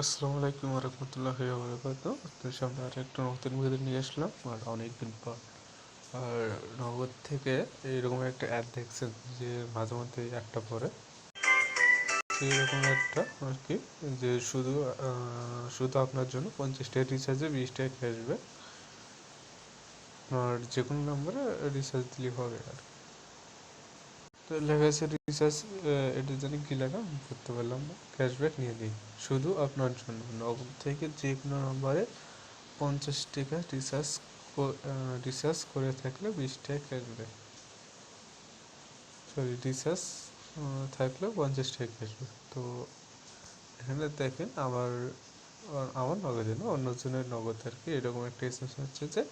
আসসালামু আলাইকুম রহমতুল্লাহ বরকাত আপনার সামনে আর একটা নতুন ভিডিও নিয়ে আসলাম। আর অনেকদিন পর। আর নগদ থেকে এইরকম একটা অ্যাড দেখছেন যে মাঝে মধ্যে একটা পরে এইরকম একটা আর কি, যে শুধু শুধু আপনার জন্য পঞ্চাশ টাকা রিচার্জে বিশ টাকা ক্যাশব্যাক আর যে কোনো নাম্বারে রিচার্জ দিলে হবে আর কি। লেখা রিচার্জ এটার জন্য কী লেখা? করতে পারলাম না। ক্যাশব্যাক নিয়ে দিই শুধু আপনার জন্য। নগদ থেকে যে কোনো নম্বরে পঞ্চাশ টাকা রিচার্জ রিচার্জ করে থাকলে বিশ টাকা ক্যাশব্যাক সরি রিচার্জ থাকলে পঞ্চাশ টাকা ক্যাশব্যাক তো এখানে দেখেন আমার আমার নগদে না, অন্যজনের নগদ আর কি, এরকম একটা এসএমএস হচ্ছে যে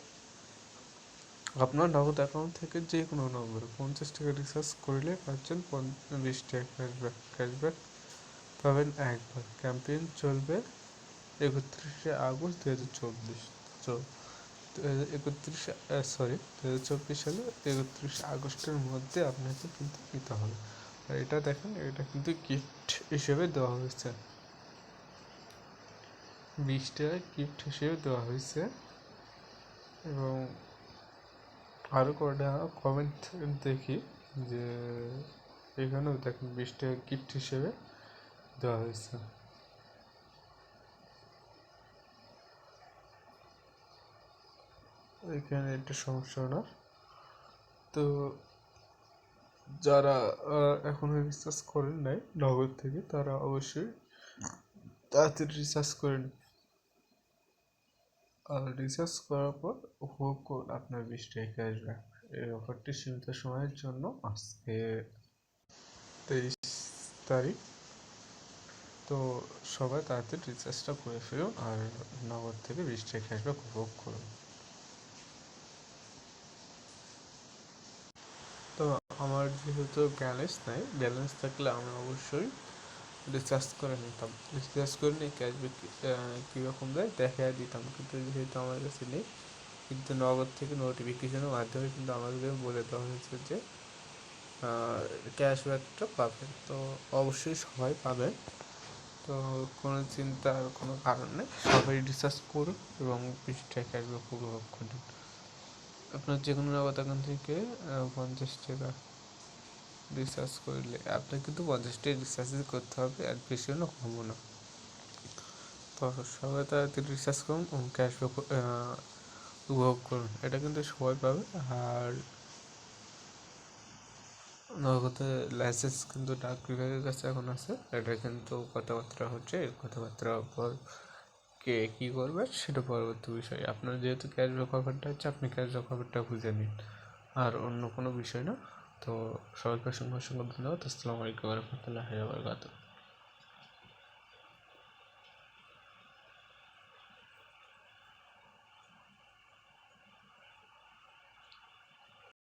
আপনার নগদ অ্যাকাউন্ট থেকে যে কোনো নম্বরে পঞ্চাশ টাকা রিচার্জ করলে পাচ্ছেন বিশ টাকা ক্যাশব্যাক ক্যাশব্যাক পাবেন একবার। ক্যাম্পেইন চলবে একত্রিশে আগস্ট দু হাজার চব্বিশ একত্রিশে সরি দু হাজার চব্বিশ সালে একত্রিশে আগস্টের মধ্যে আপনাকে কিন্তু নিতে হবে। আর এটা দেখেন, এটা কিন্তু গিফট হিসেবে দেওয়া হয়েছে। বিশ টাকা গিফট হিসেবে দেওয়া হয়েছে। এবং আরও কটা কমেন্ট দেখি যে এখানেও দেখেন বিশ টাকা গিফট হিসেবে দেওয়া হয়েছে। এখানে একটা সমস্যা না তো যারা আহ, এখনও রিচার্জ করেন নাই নগদ থেকে তারা অবশ্যই তাড়াতাড়ি রিচার্জ করে আর রিচার্জ করার পর উপভোগ করুন আপনার বিশ টাকা ক্যাশব্যাক এই অফারটি সীমিত সময়ের জন্য আজকে তেইশ তারিখ। তো সবাই তাড়াতাড়ি রিচার্জটা করে ফেলুন আর নগদ থেকে বিশ টাকা ক্যাশব্যাক উপভোগ করুন। তো আমার যেহেতু ব্যালেন্স নাই ব্যালেন্স থাকলে আমি অবশ্যই রিচার্জ করে নিতাম। রিচার্জ করে নিয়ে ক্যাশব্যাক কীরকম দেয় দেখা দিতাম। কিন্তু যেহেতু আমার কাছে নেই, কিন্তু নগদ থেকে নোটিফিকেশনের মাধ্যমে কিন্তু আমাদেরকে বলে দেওয়া হয়েছে যে ক্যাশব্যাকটা পাবেন। তো অবশ্যই সবাই পাবেন তো কোনো চিন্তার কোনো কারণ নেই। সবাই রিচার্জ করুন এবং বিশ ক্যাশব্যাক উপভোগ করুন। আপনার যে কোনো নগদ অ্যাকাউন্ট থেকে পঞ্চাশ টাকা রিচার্জ করলে আপনার কিন্তু পঞ্চাশ টাকা রিচার্জই করতে হবে আর বেশিও না কমও না। তো সবাই তাড়াতাড়ি রিচার্জ করুন, এবং ক্যাশব্যাক উপভোগ করুন। এটা কিন্তু সবাই পাবে। আর নগদে লাইসেন্স কিন্তু ডাক বিভাগের কাছে এখন আছে। এটা কিন্তু কথাবার্তা হচ্ছে এই কথাবার্তার পর কে কী করবে সেটা পরবর্তী বিষয়। আপনার যেহেতু ক্যাশব্যাক অফারটা হচ্ছে আপনি ক্যাশব্যাক অফারটা খুঁজে নিন। আর অন্য কোনো বিষয় না। তো সবাইকে অসংখ্য অসংখ্য ধন্যবাদ। আসসালামু আলাইকুম রহমতুল্লাহ বরকাতুহ।